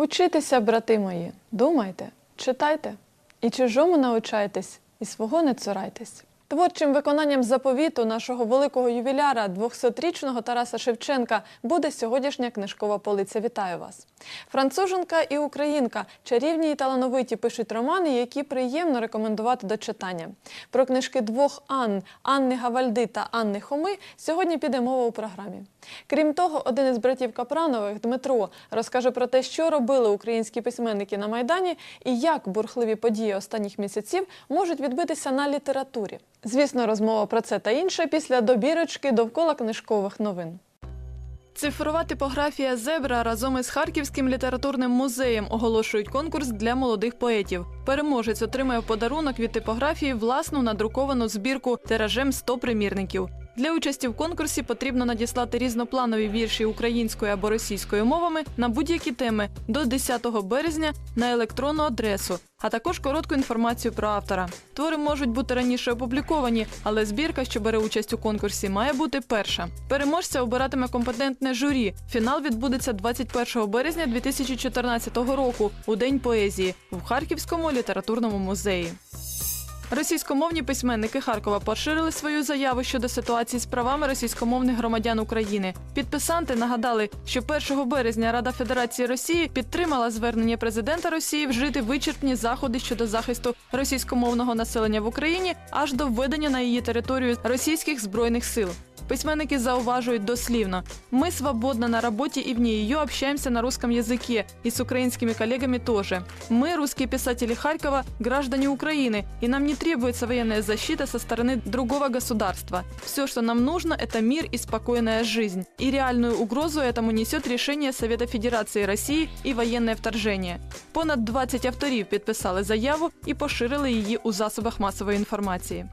Учитеся, брати мої, думайте, читайте, і чужому научайтесь, і свого не цурайтесь. Творчим виконанням заповіту нашого великого ювіляра, 200-річного Тараса Шевченка, буде сьогоднішня книжкова полиця. Вітаю вас! Француженка і українка чарівні і талановиті пишуть романи, які приємно рекомендувати до читання. Про книжки двох Анн Анни Гавальди та Анни Хоми сьогодні піде мова у програмі. Крім того, один із братів Капранових Дмитро розкаже про те, що робили українські письменники на майдані і як бурхливі події останніх місяців можуть відбитися на літературі. Звісно, розмова про це та інше після добірочки довкола книжкових новин. Цифрова типографія Зебра разом із Харківським літературним музеєм оголошують конкурс для молодих поетів. Переможець отримає подарунок від типографії власну надруковану збірку тиражем 100 примірників. Для участі в конкурсі потрібно надіслати різнопланові вірші українською або російською мовами на будь-які теми до 10 березня на електронну адресу, а також коротку інформацію про автора. Твори можуть бути раніше опубліковані, але збірка, що бере участь у конкурсі, має бути перша. Переможця обиратиме компетентне журі. Фінал відбудеться 21 березня 2014 року у День поезії в Харківському літературному музеї. Російськомовні письменники Харкова поширили свою заяву щодо ситуації з правами російськомовних громадян України. Підписанти нагадали, що 1 березня Рада Федерації Росії підтримала звернення президента Росії вжити вичерпні заходи щодо захисту російськомовного населення в Україні аж до введення на її територію російських збройних сил. Письменники зауважують дослівно. Мы свободно на работе и вне ее общаемся на русском языке и с украинскими коллегами тоже. Мы, русские писатели Харькова, граждане Украины, и нам не требуется военная защита со стороны другого государства. Все, что нам нужно, это мир и спокойная жизнь. И реальную угрозу этому несет решение Совета Федерации России и военное вторжение. Понад 20 авторів підписали заяву і поширили її у засобах масової інформації.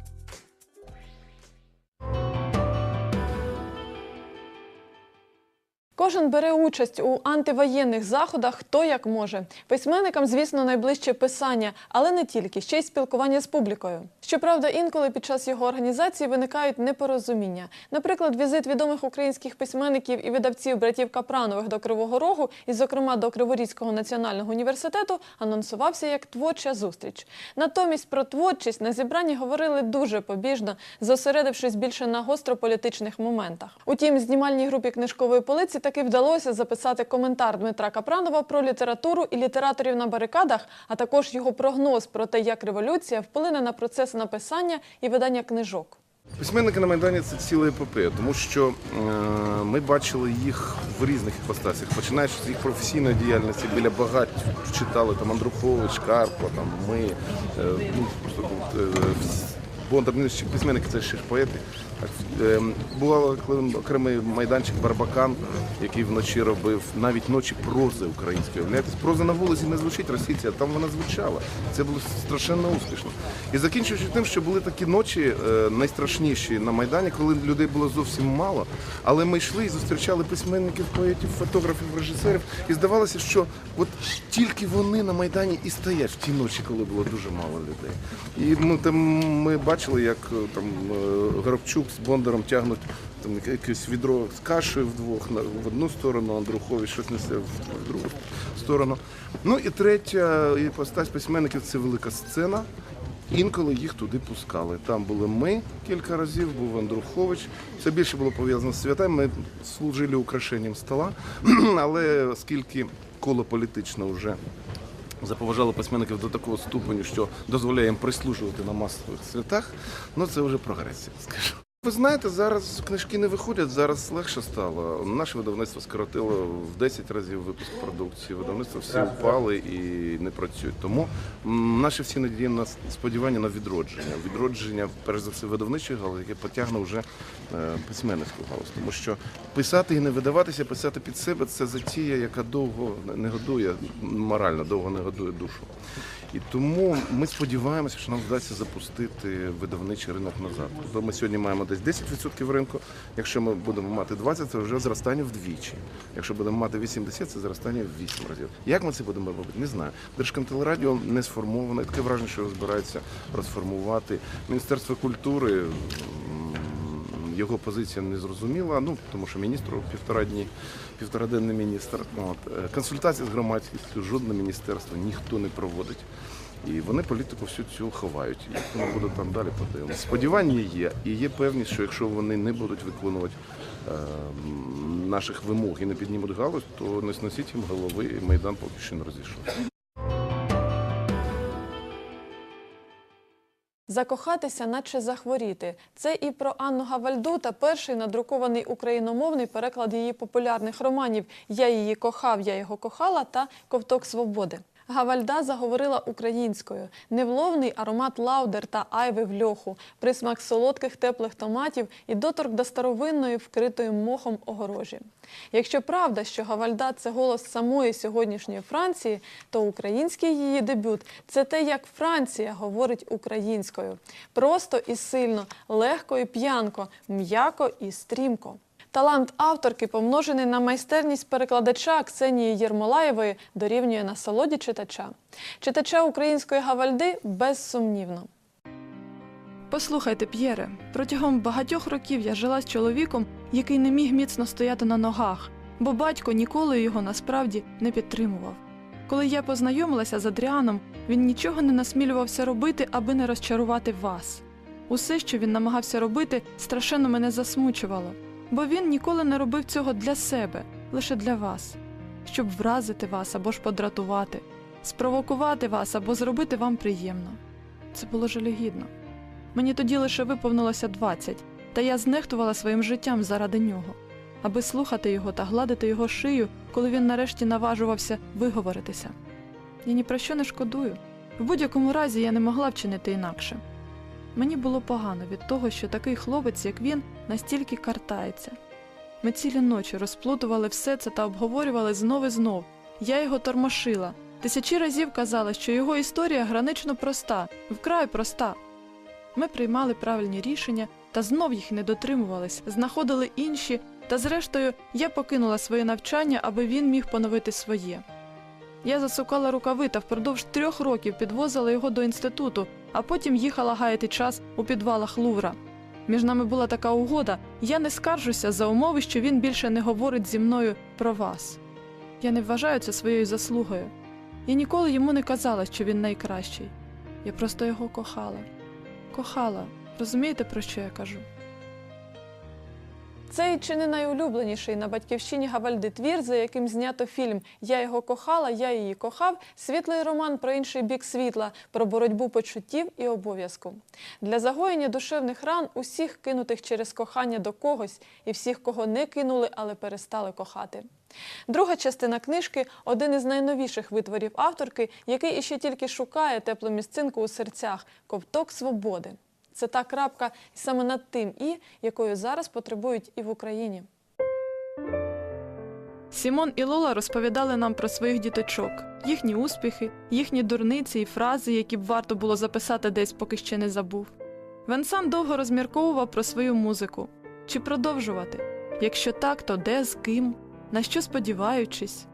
Кожен бере участь у антивоєнних заходах, хто як може. Письменникам, звісно, найближче писання, але не тільки ще й спілкування з публікою. Щоправда, інколи під час його організації виникають непорозуміння. Наприклад, візит відомих українських письменників і видавців братів Капранових до Кривого Рогу, і, зокрема, до Криворізького національного університету, анонсувався як творча зустріч. Натомість про творчість на зібранні говорили дуже побіжно, зосередившись більше на гострополітичних моментах. Утім, знімальній групі книжкової полиці таки вдалося записати коментар Дмитра Капранова про літературу і літераторів на барикадах, а також його прогноз про те, як революція вплине на процес написання і видання книжок. Письменники на Майдані це ціла епопея, тому що е, ми бачили їх в різних іпостасях, починаючи з їх професійної діяльності, біля багать читали там Андрухович, Карпо, там ми, е, ну, просто, е, Бондар, письменники це ще ж поети. Е, бувало коли окремий майданчик Барбакан, який вночі робив навіть ночі прози української. Проза на вулиці не звучить російська, там вона звучала. Це було страшенно успішно. І закінчуючи тим, що були такі ночі е, найстрашніші на Майдані, коли людей було зовсім мало. Але ми йшли і зустрічали письменників, поетів, фотографів, режисерів. І здавалося, що от тільки вони на Майдані і стоять в ті ночі, коли було дуже мало людей. І ну, там ми бачили, як е, там е, З Бондаром тягнуть там якесь відро з кашею вдвох в одну сторону, Андрухович щось несе в, другу сторону. Ну і третя іпостась письменників це велика сцена. Інколи їх туди пускали. Там були ми кілька разів, був Андрухович. Це більше було пов'язано з святами. Ми служили украшенням стола, але оскільки коло політичне вже заповажало письменників до такого ступеню, що дозволяє їм прислужувати на масових святах, ну це вже прогресія, скажу. Ви знаєте, зараз книжки не виходять, зараз легше стало. Наше видавництво скоротило в 10 разів випуск продукції. Видавництво всі впали і не працюють. Тому наші всі надії на сподівання на відродження. Відродження, перш за все, видавничої галузі, яке потягне вже е, письменницьку галузь. Тому що писати і не видаватися, писати під себе це затія, яка довго не годує, морально довго не годує душу. І тому ми сподіваємося, що нам вдасться запустити видавничий ринок назад. Тобто ми сьогодні маємо десь 10% ринку. Якщо ми будемо мати 20, це вже зростання вдвічі. Якщо будемо мати 80, це зростання в 8 разів. Як ми це будемо робити? Не знаю. Держкомтелерадіо не сформовано. Таке враження, що його збирається розформувати. Міністерство культури його позиція не зрозуміла. Ну тому що міністр півтора дні, півтораденний міністр. От Е, консультації з громадськістю жодне міністерство ніхто не проводить. І вони політику всю цю ховають. Як воно буде там далі, подивимося. Сподівання є, і є певність, що якщо вони не будуть виконувати е, наших вимог і не піднімуть галузь, то не сносіть їм голови, і майдан поки що не розійшовся. Закохатися, наче захворіти. Це і про Анну Гавальду та перший надрукований україномовний переклад її популярних романів Я її кохав, я його кохала та Ковток свободи. Гавальда заговорила українською. Невловний аромат лаудер та айви в льоху, присмак солодких теплих томатів і доторк до старовинної, вкритої мохом огорожі. Якщо правда, що Гавальда це голос самої сьогоднішньої Франції, то український її дебют це те, як Франція говорить українською. Просто і сильно, легко і п'янко, м'яко і стрімко. Талант авторки, помножений на майстерність перекладача Ксенії Єрмолаєвої, дорівнює насолоді читача. Читача української гавальди безсумнівно. Послухайте, П'єре, протягом багатьох років я жила з чоловіком, який не міг міцно стояти на ногах, бо батько ніколи його насправді не підтримував. Коли я познайомилася з Адріаном, він нічого не насмілювався робити, аби не розчарувати вас. Усе, що він намагався робити, страшенно мене засмучувало, бо він ніколи не робив цього для себе, лише для вас, щоб вразити вас або ж подратувати, спровокувати вас або зробити вам приємно. Це було жалюгідно. Мені тоді лише виповнилося 20, та я знехтувала своїм життям заради нього, аби слухати його та гладити його шию, коли він нарешті наважувався виговоритися. Я ні про що не шкодую. В будь-якому разі я не могла вчинити інакше. Мені було погано від того, що такий хлопець, як він, настільки картається. Ми цілі ночі розплутували все це та обговорювали знов і знов. Я його тормошила. Тисячі разів казала, що його історія гранично проста, вкрай проста. Ми приймали правильні рішення та знов їх не дотримувались, знаходили інші, та зрештою я покинула своє навчання, аби він міг поновити своє. Я засукала рукави та впродовж трьох років підвозила його до інституту, а потім їхала гаяти час у підвалах Лувра. Між нами була така угода, я не скаржуся за умови, що він більше не говорить зі мною про вас. Я не вважаю це своєю заслугою. Я ніколи йому не казала, що він найкращий. Я просто його кохала. Кохала. Розумієте, про що я кажу? Цей чи не найулюбленіший на батьківщині Гавальди твір, за яким знято фільм Я його кохала, я її кохав. Світлий роман про інший бік світла, про боротьбу почуттів і обов'язку. Для загоєння душевних ран усіх кинутих через кохання до когось і всіх, кого не кинули, але перестали кохати. Друга частина книжки один із найновіших витворів авторки, який іще тільки шукає теплу місцинку у серцях ковток свободи. Це та крапка саме над тим і, якою зараз потребують і в Україні. Сімон і Лола розповідали нам про своїх діточок, їхні успіхи, їхні дурниці і фрази, які б варто було записати десь, поки ще не забув. Венсан довго розмірковував про свою музику. Чи продовжувати? Якщо так, то де, з ким, на що сподіваючись?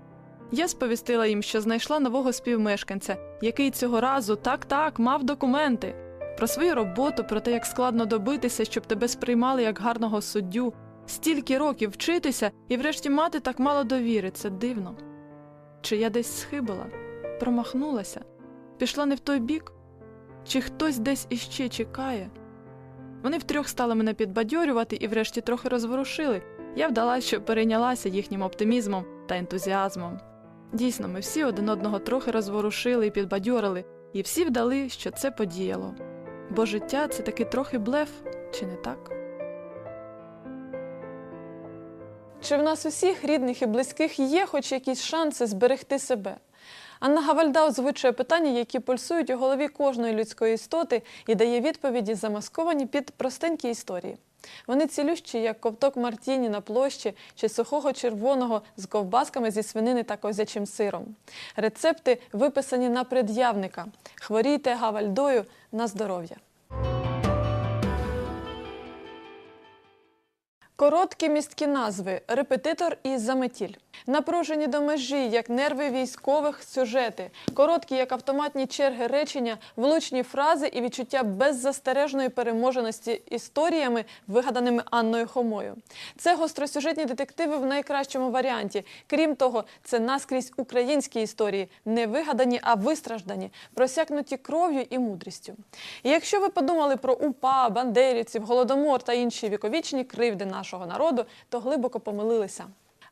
Я сповістила їм, що знайшла нового співмешканця, який цього разу так так мав документи. Про свою роботу, про те, як складно добитися, щоб тебе сприймали як гарного суддю, стільки років вчитися і врешті мати так мало довіри. Це дивно. Чи я десь схибила, промахнулася, пішла не в той бік? Чи хтось десь іще чекає? Вони втрьох стали мене підбадьорювати і врешті трохи розворушили. Я вдалася, що перейнялася їхнім оптимізмом та ентузіазмом. Дійсно, ми всі один одного трохи розворушили і підбадьорили, і всі вдали, що це подіяло. Бо життя це таки трохи блеф, чи не так? Чи в нас усіх рідних і близьких є хоч якісь шанси зберегти себе? Анна Гавальда озвучує питання, які пульсують у голові кожної людської істоти, і дає відповіді, замасковані під простенькі історії. Вони цілющі, як ковток Мартіні на площі чи сухого червоного з ковбасками зі свинини та козячим сиром. Рецепти виписані на пред'явника. Хворійте гавальдою на здоров'я. Короткі місткі назви репетитор і заметіль. Напружені до межі, як нерви військових сюжети, короткі, як автоматні черги речення, влучні фрази і відчуття беззастережної переможеності історіями, вигаданими Анною Хомою. Це гостросюжетні детективи в найкращому варіанті. Крім того, це наскрізь українські історії, не вигадані, а вистраждані, просякнуті кров'ю і мудрістю. І якщо ви подумали про УПА, бандерівців, голодомор та інші віковічні кривди нашого народу, то глибоко помилилися.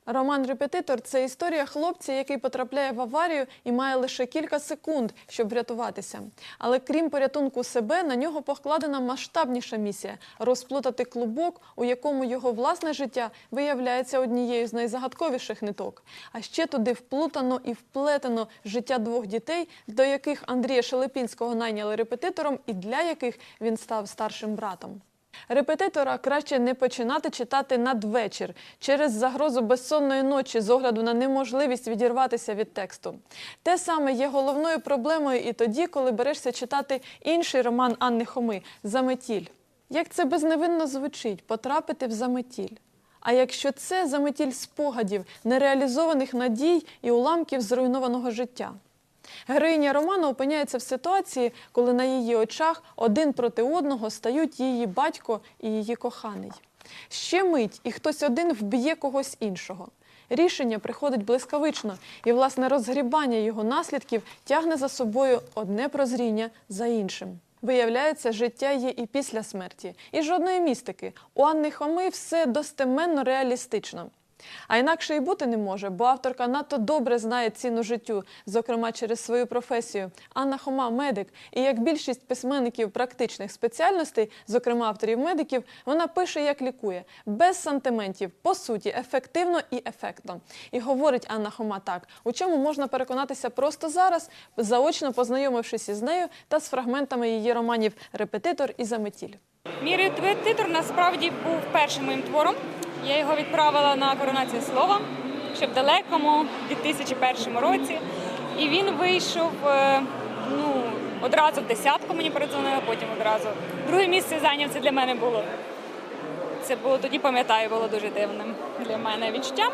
Роман Репетитор це історія хлопця, який потрапляє в аварію і має лише кілька секунд, щоб врятуватися. Але крім порятунку себе, на нього покладена масштабніша місія розплутати клубок, у якому його власне життя виявляється однією з найзагадковіших ниток. А ще туди вплутано і вплетено життя двох дітей, до яких Андрія Шелепінського найняли репетитором, і для яких він став старшим братом. Репетитора краще не починати читати надвечір через загрозу безсонної ночі з огляду на неможливість відірватися від тексту. Те саме є головною проблемою і тоді, коли берешся читати інший роман Анни Хоми Заметіль. Як це безневинно звучить потрапити в заметіль. А якщо це заметіль спогадів, нереалізованих надій і уламків зруйнованого життя? Героїня роману опиняється в ситуації, коли на її очах один проти одного стають її батько і її коханий. Ще мить, і хтось один вб'є когось іншого. Рішення приходить блискавично, і власне розгрібання його наслідків тягне за собою одне прозріння за іншим. Виявляється, життя є і після смерті, і жодної містики. У Анни Хоми все достеменно реалістично. А інакше і бути не може, бо авторка надто добре знає ціну життю, зокрема через свою професію. Анна Хома медик, і як більшість письменників практичних спеціальностей, зокрема авторів медиків, вона пише, як лікує, без сантиментів, по суті, ефективно і ефектно. І говорить Анна Хома так, у чому можна переконатися просто зараз, заочно познайомившись із нею та з фрагментами її романів Репетитор і Заметіль. Мій репетитор насправді був першим моїм твором. Я його відправила на коронацію слова ще в далекому 2001 році. І він вийшов е, ну, одразу в десятку мені передзвонили, потім одразу. Друге місце зайняв це для мене було. Це було тоді, пам'ятаю, було дуже дивним для мене відчуттям.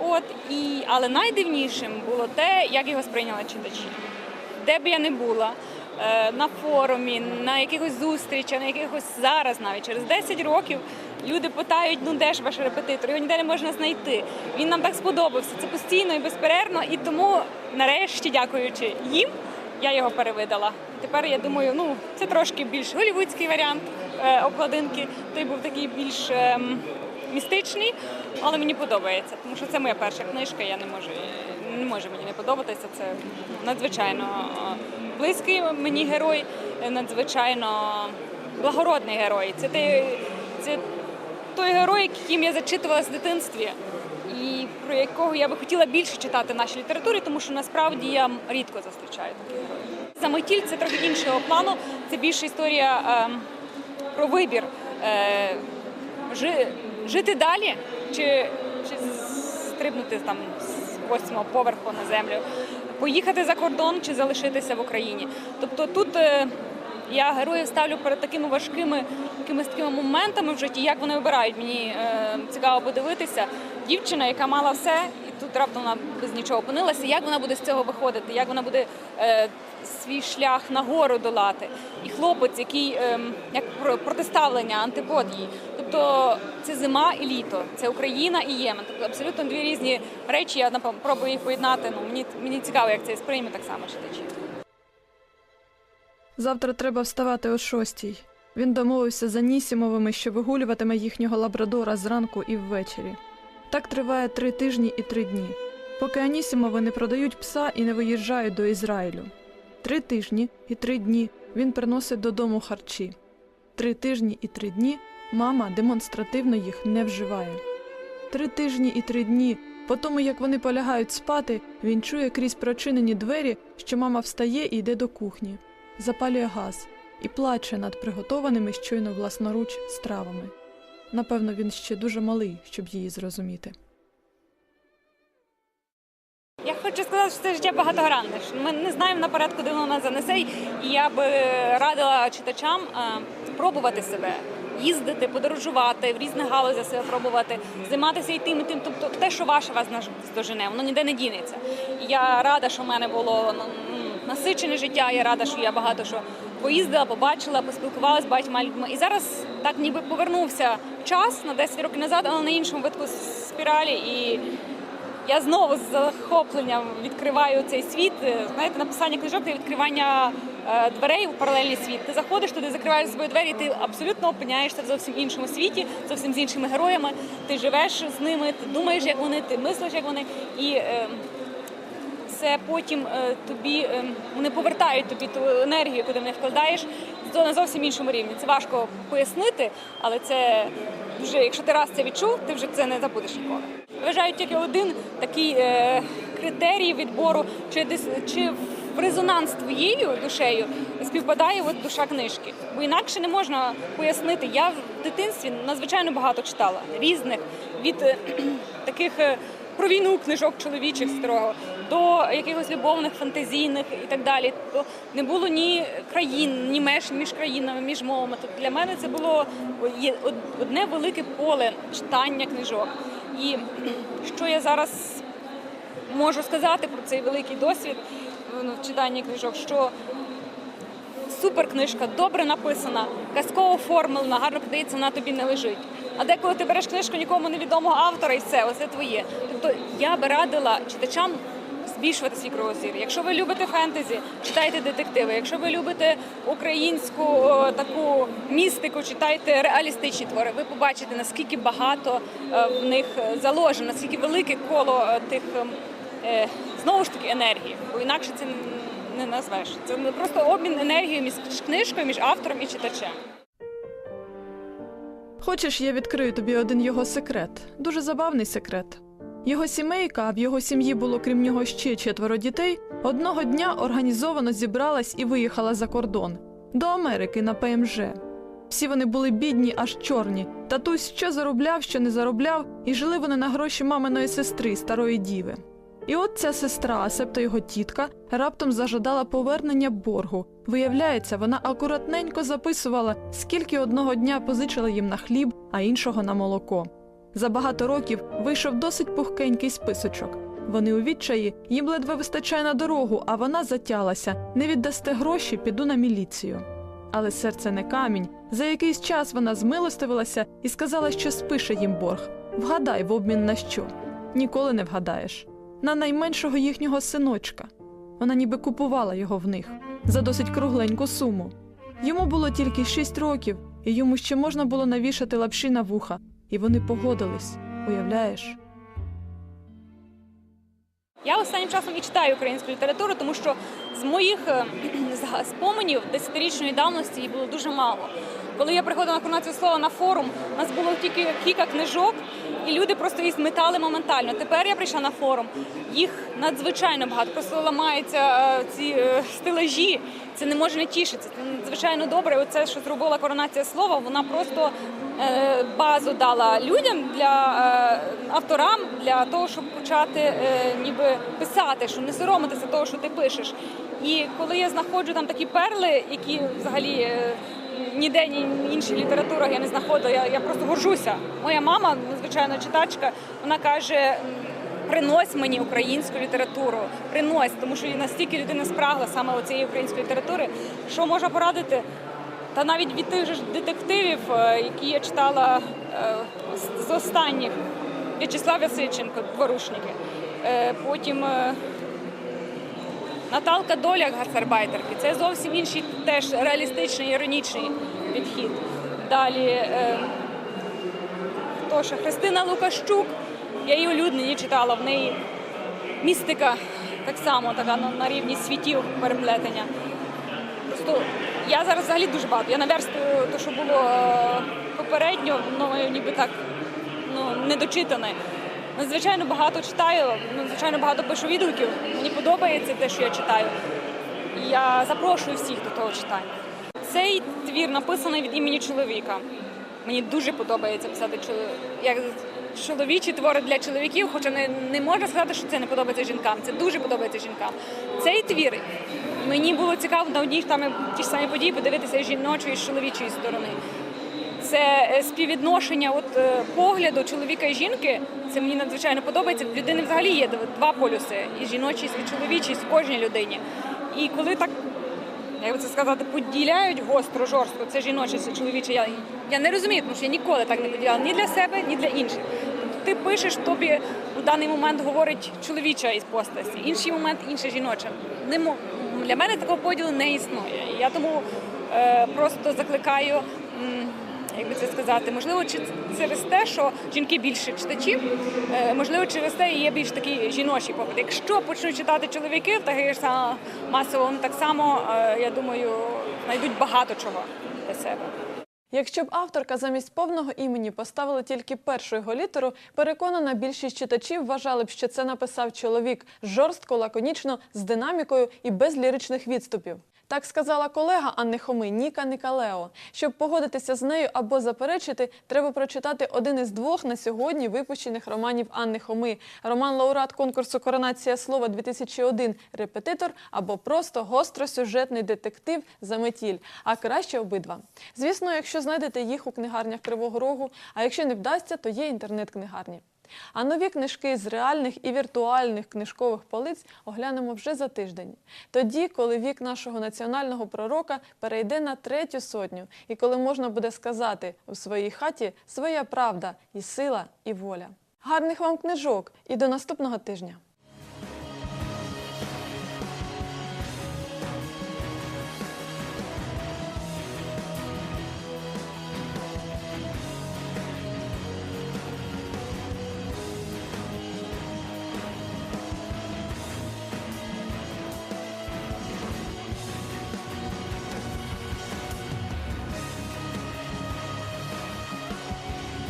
От, і, але найдивнішим було те, як його сприйняли читачі. Де б я не була, е, на форумі, на якихось зустрічах, на якихось зараз навіть через 10 років люди питають, ну де ж ваш репетитор, його ніде не можна знайти. Він нам так сподобався. Це постійно і безперервно. І тому, нарешті, дякуючи їм, я його перевидала. Тепер я думаю, ну це трошки більш голівудський варіант е, обкладинки. Той був такий більш ем, містичний, але мені подобається, тому що це моя перша книжка. Я не можу не може мені не подобатися. Це надзвичайно е, близький мені герой, е, надзвичайно благородний герой. Це той, це той герой, яким я зачитувалася в дитинстві. І про якого я би хотіла більше читати в нашій літературі, тому що насправді я рідко зустрічаю таких героїв. Заметіль це трохи іншого плану. Це більше історія ем, про вибір е, жи, жити далі чи, чи стрибнути там з восьмого поверху на землю, поїхати за кордон чи залишитися в Україні. Тобто тут е, я героїв ставлю перед такими важкими якимись такими моментами в житті, як вони вибирають. Мені е, цікаво подивитися. Дівчина, яка мала все, і тут раптом вона без нічого опинилася. Як вона буде з цього виходити? Як вона буде е, свій шлях нагору долати? І хлопець, який е, як протиставлення, антипод. Тобто це зима і літо, це Україна і Ємен. Тобто абсолютно дві різні речі. Я напевно, пробую їх поєднати. Ну мені мені цікаво, як це сприйме так само читачі. Завтра треба вставати о шостій. Він домовився з Анісімовими, що вигулюватиме їхнього лабрадора зранку і ввечері. Так триває три тижні і три дні, поки Анісімови не продають пса і не виїжджають до Ізраїлю. Три тижні і три дні він приносить додому харчі. Три тижні і три дні мама демонстративно їх не вживає. Три тижні і три дні, по тому як вони полягають спати, він чує крізь прочинені двері, що мама встає і йде до кухні запалює газ і плаче над приготованими щойно власноруч стравами. Напевно, він ще дуже малий, щоб її зрозуміти. Я хочу сказати, що це життя багатогранне. Ми не знаємо наперед, куди воно нас занесе. І я би радила читачам е, спробувати себе їздити, подорожувати, в різних галузях себе пробувати, займатися і тим, і тим. Тобто те, що ваше вас наздожене, воно ніде не дінеться. І Я рада, що в мене було ну, насичене життя. Я рада, що я багато що поїздила, побачила, поспілкувалася з багатьма людьми. І зараз так ніби повернувся час на 10 років назад, але на іншому витку спіралі. І я знову з захопленням відкриваю цей світ. Знаєте, написання книжок це відкривання е, дверей у паралельний світ. Ти заходиш туди, закриваєш за собою двері, і ти абсолютно опиняєшся в зовсім іншому світі, зовсім з іншими героями. Ти живеш з ними, ти думаєш, як вони, ти мислиш, як вони. І е, це потім е, тобі е, вони повертають тобі ту енергію, яку ти в них вкладаєш, то на зовсім іншому рівні. Це важко пояснити, але це вже, якщо ти раз це відчув, ти вже це не забудеш ніколи. Вважаю тільки один такий е, критерій відбору, чи чи в резонанс твоєю душею співпадає от душа книжки. Бо інакше не можна пояснити. Я в дитинстві надзвичайно багато читала різних від е, таких. е, про війну книжок чоловічих старого до якихось любовних, фантазійних і так далі. Не було ні країн, ні меж між країнами, між мовами. Тобто для мене це було одне велике поле читання книжок. І що я зараз можу сказати про цей великий досвід ну, в читанні книжок, що супер книжка, добре написана, казково оформлена, гарно подається, вона тобі не лежить. А деколи ти береш книжку нікому невідомого автора і все, оце твоє. Тобто я би радила читачам збільшувати свій кругозір. Якщо ви любите фентезі, читайте детективи. Якщо ви любите українську о, таку містику, читайте реалістичні твори. Ви побачите, наскільки багато е, в них заложено, наскільки велике коло е, тих ем, е, знову ж таки енергії, бо інакше це не назвеш. Це просто обмін енергією між книжкою, між автором і читачем. Хочеш, я відкрию тобі один його секрет. Дуже забавний секрет. Його сімейка, а в його сім'ї було крім нього ще четверо дітей, одного дня організовано зібралась і виїхала за кордон до Америки на ПМЖ. Всі вони були бідні, аж чорні. Татусь що заробляв, що не заробляв, і жили вони на гроші маминої сестри, старої діви. І от ця сестра, а себто його тітка, раптом зажадала повернення боргу. Виявляється, вона акуратненько записувала, скільки одного дня позичила їм на хліб, а іншого на молоко. За багато років вийшов досить пухкенький списочок. Вони у відчаї, їм ледве вистачає на дорогу, а вона затялася. Не віддасте гроші, піду на міліцію. Але серце не камінь. За якийсь час вона змилостивилася і сказала, що спише їм борг. Вгадай, в обмін на що? Ніколи не вгадаєш. На найменшого їхнього синочка. Вона ніби купувала його в них за досить кругленьку суму. Йому було тільки шість років, і йому ще можна було навішати лапші на вуха, і вони погодились. Уявляєш? Я останнім часом і читаю українську літературу, тому що з моїх е, споменів десятирічної давності їх було дуже мало. Коли я приходила на коронацію слова на форум, у нас було тільки кілька книжок, і люди просто їх зметали моментально. Тепер я прийшла на форум, їх надзвичайно багато. Просто ламаються е, ці е, стелажі. Це не може не тішитися. Це надзвичайно добре. Оце, що зробила коронація слова, вона просто базу дала людям для е, авторам для того, щоб почати е, ніби писати, що не соромитися того, що ти пишеш. І коли я знаходжу там такі перли, які взагалі е, ніде ні в інших літературах я не знаходила, я, я просто горжуся. Моя мама, звичайно, читачка, вона каже. Принось мені українську літературу, принось, тому що настільки людина спрагла саме цієї української літератури. Що можна порадити? Та навіть від тих же детективів, е, які я читала е, з- останніх, В'ячеслав Васильченко, дворушники. Е, Потім Наталка Доляк гарсарбайтерки. Це зовсім інший теж реалістичний, іронічний підхід. Далі хто? Христина Лукащук. Я її улюблені читала, в неї містика так само така на, на рівні світів переплетення. Просто я зараз взагалі дуже багато. Я наверстую те, що було е, попередньо, ну ніби так ну, недочитане. Надзвичайно багато читаю, надзвичайно багато пишу відгуків. Мені подобається те, що я читаю. Я запрошую всіх до того читання. Цей твір написаний від імені чоловіка. Мені дуже подобається писати як чоловічі твори для чоловіків, хоча не, не можна сказати, що це не подобається жінкам. Це дуже подобається жінкам. Цей твір мені було цікаво на одній там ті ж самі події подивитися з жіночої і з чоловічої сторони. це е, співвідношення от, е, погляду чоловіка і жінки. Це мені надзвичайно подобається. В людини взагалі є два полюси: і жіночість, і чоловічість в кожній людині. І коли так, як би це сказати, поділяють гостро, жорстко, це жіночість, це чоловіче. Я, я не розумію, тому що я ніколи так не поділяла ні для себе, ні для інших. Ти пишеш, тобі у даний момент говорить чоловіча із постаті, інший момент інша жіноча. Не для мене такого поділу не існує. Я тому е, просто закликаю. Як би це сказати, можливо, чи через те, що жінки більше читачі, е, можливо, через те і є більш такий жіночий погляд. Якщо почнуть читати чоловіки, так ж само масово так само, е, я думаю, знайдуть багато чого для себе. Якщо б авторка замість повного імені поставила тільки першу його літеру, переконана більшість читачів вважали б, що це написав чоловік жорстко, лаконічно, з динамікою і без ліричних відступів. Так сказала колега Анни Хоми Ніка Никалео. Щоб погодитися з нею або заперечити, треба прочитати один із двох на сьогодні випущених романів Анни Хоми. Роман лауреат конкурсу Коронація слова 2001 репетитор або просто гостросюжетний детектив Заметіль. А краще обидва. Звісно, якщо знайдете їх у книгарнях Кривого Рогу, а якщо не вдасться, то є інтернет-книгарні. А нові книжки з реальних і віртуальних книжкових полиць оглянемо вже за тиждень. Тоді, коли вік нашого національного пророка перейде на третю сотню, і коли можна буде сказати у своїй хаті своя правда і сила, і воля. Гарних вам книжок і до наступного тижня!